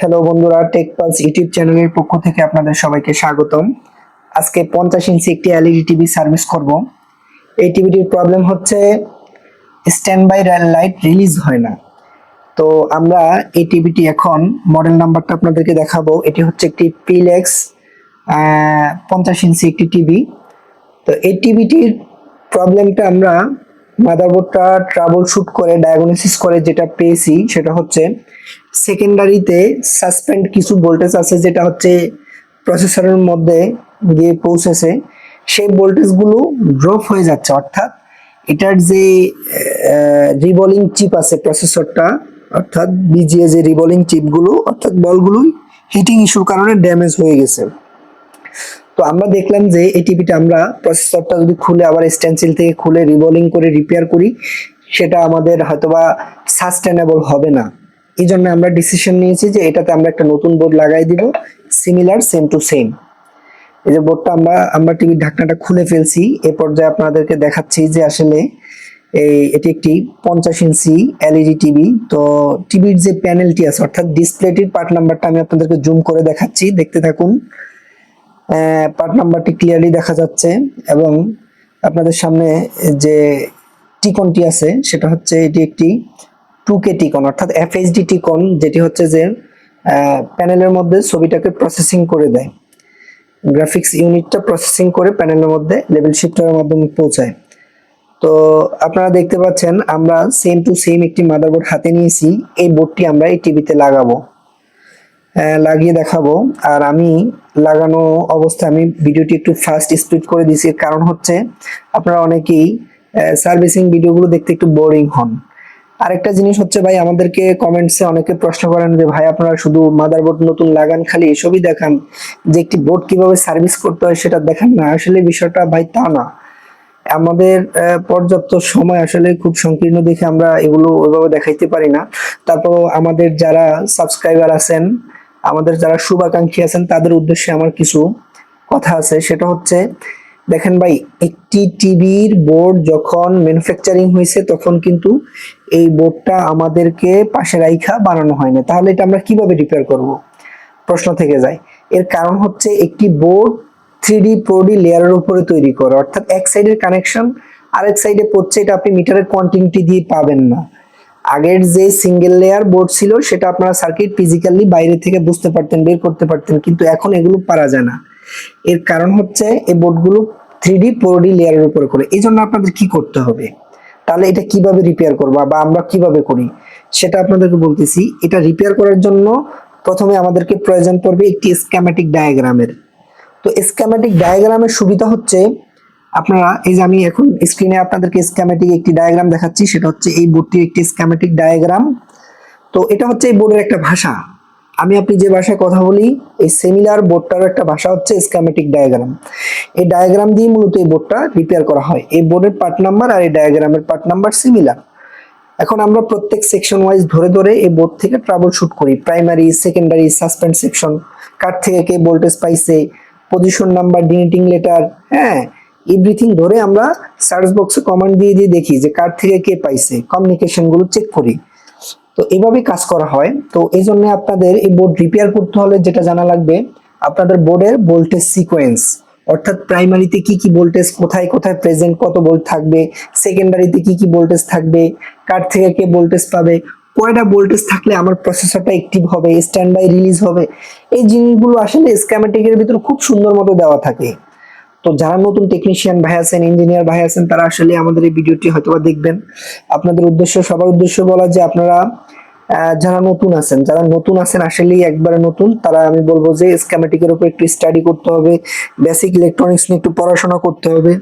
Hello বন্ধুরা take pulse YouTube চ্যানেলের পক্ষ থেকে আপনাদের সবাইকে স্বাগতম। আজকে পঞ্চাশ ইঞ্চি একটি এলইডি টিভি সার্ভিস করব। এই টিভিটির প্রবলেম হচ্ছে স্ট্যান্ড বাই লাইট রিলিজ হয় না। তো আমরা এই টিভিটি এখন মডেল নাম্বারটা আপনাদেরকে দেখাবো। এটি হচ্ছে একটি পিলেক্স পঞ্চাশ ইঞ্চি একটি টিভি তো এই টিভিটির প্রবলেমটা আমরা মাদারবোর্ডটা ট্রাবল শুট করে ডায়াগনোসিস করে যেটা পেয়েছি, সেটা হচ্ছে সেকেন্ডারিতে সাসপেন্ড কিছু ভোল্টেজ আছে, যেটা হচ্ছে প্রসেসরের মধ্যে গিয়ে পৌঁছেছে। সেই ভোল্টেজগুলো ড্রপ হয়ে যাচ্ছে, অর্থাৎ এটার যে রিবলিং চিপ আছে প্রসেসরটা অর্থাৎ বিজিএ যে রিভলিং চিপগুলো অর্থাৎ বলগুলোই হিটিং ইস্যুর কারণে ড্যামেজ হয়ে গেছে। তো আমরা দেখলাম যে এই টিভিটা আমরা প্রসেসরটা যদি খুলে আবার স্ট্যান্সিল থেকে খুলে রিভলিং করে রিপেয়ার করি, সেটা আমাদের হয়তোবা সাস্টেনেবল হবে না। এই জন্য আমরা ডিসিশন নিয়েছি যে এটাতে আমরা একটা নতুন বোর্ড লাগাই দিব সিমিলার সেম টু সেম এই যে বোর্ডটা আমরা আমরা টিভির ঢাকনাটা খুলে ফেলছি, এ পর্যায়ে আপনাদেরকে দেখাচ্ছি যে আসলে এই, এটি একটি পঞ্চাশ ইঞ্চি এলইডি টিভি তো টিভির যে প্যানেলটি আছে, অর্থাৎ ডিসপ্লেটির পার্ট নাম্বারটা আমি আপনাদেরকে জুম করে দেখাচ্ছি, দেখতে থাকুন। পার্ট নাম্বারটি ক্লিয়ারলি দেখা যাচ্ছে এবং আপনাদের সামনে যে টিকনটি আছে, সেটা হচ্ছে এটি একটি টু কে টিকন, অর্থাৎ এফ এফএইচডি টিকন, যেটি হচ্ছে যে প্যানেলের মধ্যে ছবিটাকে প্রসেসিং করে দেয়। গ্রাফিক্স ইউনিটটা প্রসেসিং করে প্যানেলের মধ্যে লেভেল শিফটারের মাধ্যমে পৌঁছায়। তো আপনারা দেখতে পাচ্ছেন, আমরা সেম টু সেম একটি মাদারবোর্ড হাতে নিয়েছি, এই বোর্ডটি আমরা এই টিভিতে লাগাবো। লাগিয়ে দেখাবো। আর আমি লাগানো অবস্থায় আমি ভিডিওটি একটু ফাস্ট স্পিড করে এর কারণ হচ্ছে, আপনারা অনেকেই সার্ভিসিং ভিডিওগুলো দেখতে একটু বোরিং হন। আরেকটা জিনিস হচ্ছে ভাই, আমাদেরকে কমেন্টসে অনেকে প্রশ্ন করেন যে, ভাই, আপনারা শুধু মাদারবোর্ড নতুন লাগান, খালি এসবই দেখান। যে একটি বোর্ড কীভাবে সার্ভিস করতে হয় সেটা দেখান না। আসলে বিষয়টা ভাই তা না। আমাদের পর্যাপ্ত সময় আসলে খুব সংকীর্ণ দেখে আমরা এগুলো ওইভাবে দেখাইতে পারি না। তারপর আমাদের যারা সাবস্ক্রাইবার আছেন আমাদের যারা শুভাকাঙ্ক্ষী আছেন, তাদের উদ্দেশ্যে আমার কিছু কথা আছে। সেটা হচ্ছে, দেখেন ভাই, একটি টিভির বোর্ড যখন ম্যানুফ্যাকচারিং হয়েছে, তখন কিন্তু এই বোর্ডটা আমাদেরকে পাশে রাইখা বানানো হয় না। তাহলে এটা আমরা কীভাবে রিপেয়ার করব? প্রশ্ন থেকে যায়। এর কারণ হচ্ছে, একটি বোর্ড থ্রি ডি প্রোডি লেয়ারের উপরে তৈরি করে। অর্থাৎ এক সাইডের কানেকশন আরেক সাইডে পড়ছে, এটা আপনি মিটারের কোয়ান্টিটি দিয়ে পাবেন না। আগের যে সিঙ্গেল লেয়ার বোর্ড ছিল, সেটা আপনারা সার্কিট ফিজিক্যালি বাইরে থেকে বুঝতে পারতেন, বের করতে পারতেন, কিন্তু এখন এগুলো পারা যায় না। এর কারণ হচ্ছে, এই বোর্ডগুলো থ্রি ডি প্রোডি লেয়ারের উপরে করে। এই জন্য আপনাদের কি করতে হবে? তাহলে এটা কীভাবে রিপেয়ার করবা বা আমরা কীভাবে করি? সেটা আপনাদেরকে বলতেছি। এটা রিপেয়ার করার জন্য প্রথমে আমাদেরকে প্রয়োজন পড়বে একটি স্ক্যামেটিক ডায়াগ্রামের তো স্ক্যামেটিক ডায়াগ্রামের সুবিধা হচ্ছে আপনারা, এই যে আমি এখন স্ক্রিনে আপনাদেরকে স্ক্যামেটিক একটি ডায়াগ্রাম দেখাচ্ছি, সেটা হচ্ছে এই বোর্ডটির একটি স্ক্যামেটিক ডায়াগ্রাম তো এটা হচ্ছে এই বোর্ডের একটা ভাষা। আমি আপনি যে ভাষায় কথা বলি, এই সেমিলার বোর্ডটারও একটা ভাষা হচ্ছে স্ক্যামেটিক ডায়াগ্রাম এই ডায়াগ্রাম দিয়ে মূলত এই বোর্ডটা রিপেয়ার করা হয়। এই বোর্ডের পার্ট নাম্বার আর এই ডায়াগ্রামের পার্ট নাম্বার সিমিলার এখন আমরা প্রত্যেক সেকশন ওয়াইজ ধরে ধরে এই বোর্ড থেকে ট্রাবল শুট করি। প্রাইমারি সেকেন্ডারি সাসপেন্ড সেকশন কার থেকে কে ভোল্টেজ পাইছে? পজিশন নাম্বার ডিনিটিং লেটার হ্যাঁ? এভরিথিং ধরে আমরা সার্চ বক্সে কমান্ড দিয়ে দিয়ে দেখি যে কার থেকে কে পাইছে কমিউনিকেশনগুলো চেক করি। তো এভাবে কাজ করা হয়। তো এই জন্য আপনাদের এই বোর্ড রিপেয়ার করতে হলে যেটা জানা লাগবে, আপনাদের বোর্ডের ভোল্টেজ সিকোয়েন্স অর্থাৎ প্রাইমারিতে কি কি ভোল্টেজ কোথায় কোথায় প্রেজেন্ট কত ভোল্ট থাকবে সেকেন্ডারিতে কি কি ভোল্টেজ থাকবে, কার থেকে কে ভোল্টেজ পাবে, কয়টা ভোল্টেজ থাকলে আমার প্রসেসরটা অ্যাক্টিভ হবে স্ট্যান্ড বাই রিলিজ হবে, এই জিনিসগুলো আসলে স্ক্যামেটিকের ভিতর খুব সুন্দর মতো দেওয়া থাকে। তো যারা নতুন টেকনিশিয়ান ভাই আছেন ইঞ্জিনিয়ার ভাই আছেন, তারা আসলে আমাদের এই ভিডিওটি হয়তোবা দেখবেন। আপনাদের উদ্দেশ্য, সবার উদ্দেশ্য বলা যে আপনারা যারা নতুন আছেন, যারা নতুন আছেন, আসলেই একবারে নতুন, তারা আমি বলব যে স্ক্যামেটিকের উপর একটু স্টাডি করতে হবে বেসিক ইলেকট্রনিক্স নিয়ে একটু পড়াশোনা করতে হবে,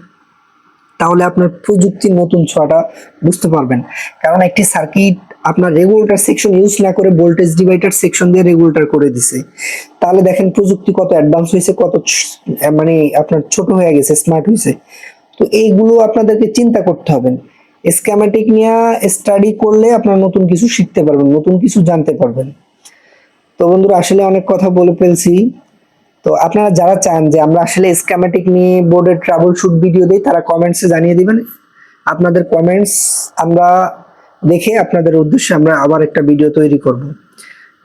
তাহলে আপনার প্রযুক্তির নতুন ছোঁয়াটা বুঝতে পারবেন। কারণ একটি সার্কিট আপনার রেগুলেটর সেকশন ইউজ না করে ভোল্টেজ ডিভাইডার সেকশন দিয়ে রেগুলেটর করে দিছে। তাহলে দেখেন প্রযুক্তি কত অ্যাডভান্স হয়েছে, কত মানে আপনার ছোট হয়ে গেছে স্মার্ট হয়েছে। তো এইগুলো আপনাদেরকে চিন্তা করতে হবে। স্ক্যামেটিক নিয়ে স্টাডি করলে আপনারা নতুন কিছু শিখতে পারবেন, নতুন কিছু জানতে পারবেন। তো বন্ধুরা, আসলে অনেক কথা বলে ফেলছি। তো আপনারা যারা চান যে আমরা আসলে স্ক্যামেটিক নিয়ে বোর্ডের ট্রাবল শুট ভিডিও দিই, তারা কমেন্টসে জানিয়ে দিবেন। আপনাদের কমেন্টস আমরা দেখে আপনাদের উদ্দেশ্যে আমরা আবার একটা ভিডিও তৈরি করব।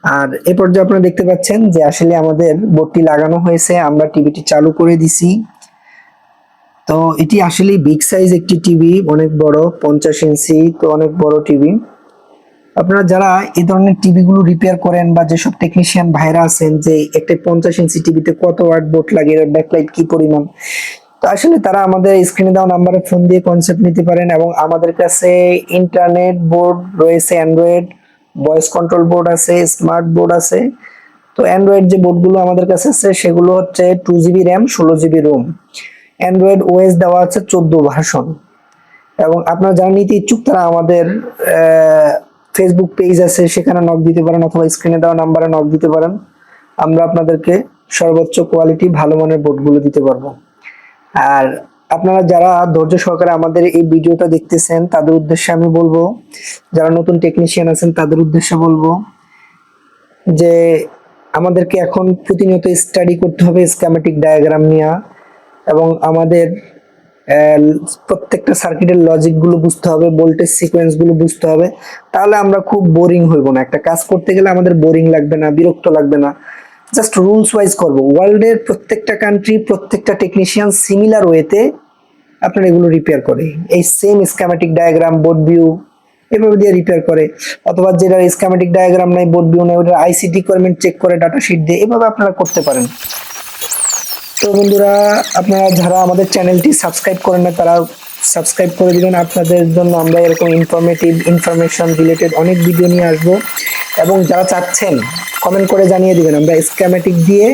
আর এ পর্যায়ে আপনারা দেখতে পাচ্ছেন যে আসলে আমাদের বোর্ডটি লাগানো হয়েছে, আমরা টিভিটি চালু করে দিছি। তো এটি আসলে বিগ সাইজ একটি টিভি অনেক বড়, পঞ্চাশ ইঞ্চি, তো অনেক বড় টিভি আপনারা যারা এই ধরনের টিভিগুলো রিপেয়ার করেন বা যেসব টেকনিশিয়ান ভাইরা আছেন যে একটা পঞ্চাশ ইঞ্চি টিভিতে কত ওয়াট বোর্ড লাগে ব্যাকলাইট কি পরিমাণ তো আসলে তারা আমাদের স্ক্রিনে দেওয়া নাম্বারে ফোন দিয়ে কনসেপ্ট নিতে পারেন এবং আমাদের কাছে ইন্টারনেট বোর্ড রয়েছে অ্যান্ড্রয়েড ভয়েস কন্ট্রোল বোর্ড আছে স্মার্ট বোর্ড আছে। তো অ্যান্ড্রয়েড যে বোর্ডগুলো আমাদের কাছে আছে, সেগুলো হচ্ছে টু জিবি র্যাম ষোলো জিবি রোম অ্যান্ড্রয়েড ওএস দেওয়া আছে চোদ্দ ভাষণ এবং আপনারা যারা নিতে ইচ্ছুক, তারা আমাদের ফেসবুক পেজ আছে, সেখানে নক দিতে পারেন অথবা স্ক্রিনে দেওয়া নাম্বারে নক দিতে পারেন। আমরা আপনাদেরকে সর্বোচ্চ কোয়ালিটি ভালো মানের বোর্ডগুলো দিতে পারব। আর আপনারা যারা ধৈর্য সহকারে আমাদের এই ভিডিওটা দেখতেছেন, তাদের উদ্দেশ্যে আমি বলব, যারা নতুন টেকনিশিয়ান আছেন, তাদের উদ্দেশ্যে বলব যে আমাদেরকে এখন প্রতিনিয়ত স্টাডি করতে হবে স্ক্যামেটিক ডায়াগ্রাম নিয়ে এবং আমাদের প্রত্যেকটা সার্কিটের লজিকগুলো বুঝতে হবে ভোল্টেজ সিকোয়েন্সগুলো বুঝতে হবে। তাহলে আমরা খুব বোরিং হইব না। একটা কাজ করতে গেলে আমাদের বোরিং লাগবে না, বিরক্ত লাগবে না। জাস্ট রুলস ওয়াইজ করব। ওয়ার্ল্ডের প্রত্যেকটা কান্ট্রি প্রত্যেকটা টেকনিশিয়ান সিমিলার ওয়েতে আপনার এগুলো রিপেয়ার করে। এই same schematic diagram board view এভাবে দিয়ে রিপেয়ার করে। অথবা যেটা স্ক্যামেটিক ডায়াগ্রাম নাই বোর্ড ভিউ নাই ওটা আইসি রিকোয়ারমেন্ট চেক করে ডাটা শিট দিয়ে এভাবে আপনারা করতে পারেন। তো বন্ধুরা, আপনারা যারা আমাদের চ্যানেলটি সাবস্ক্রাইব করেন না তারা সাবস্ক্রাইব করে দিবেন। আপনাদের জন্য আমরা এরকম ইনফরমেটিভ ইনফরমেশন রিলেটেড অনেক ভিডিও নিয়ে আসব। এবং যারা চাচ্ছেন কমেন্ট করে জানিয়ে দিবেন। আমরা স্ক্যামেটিক দিয়ে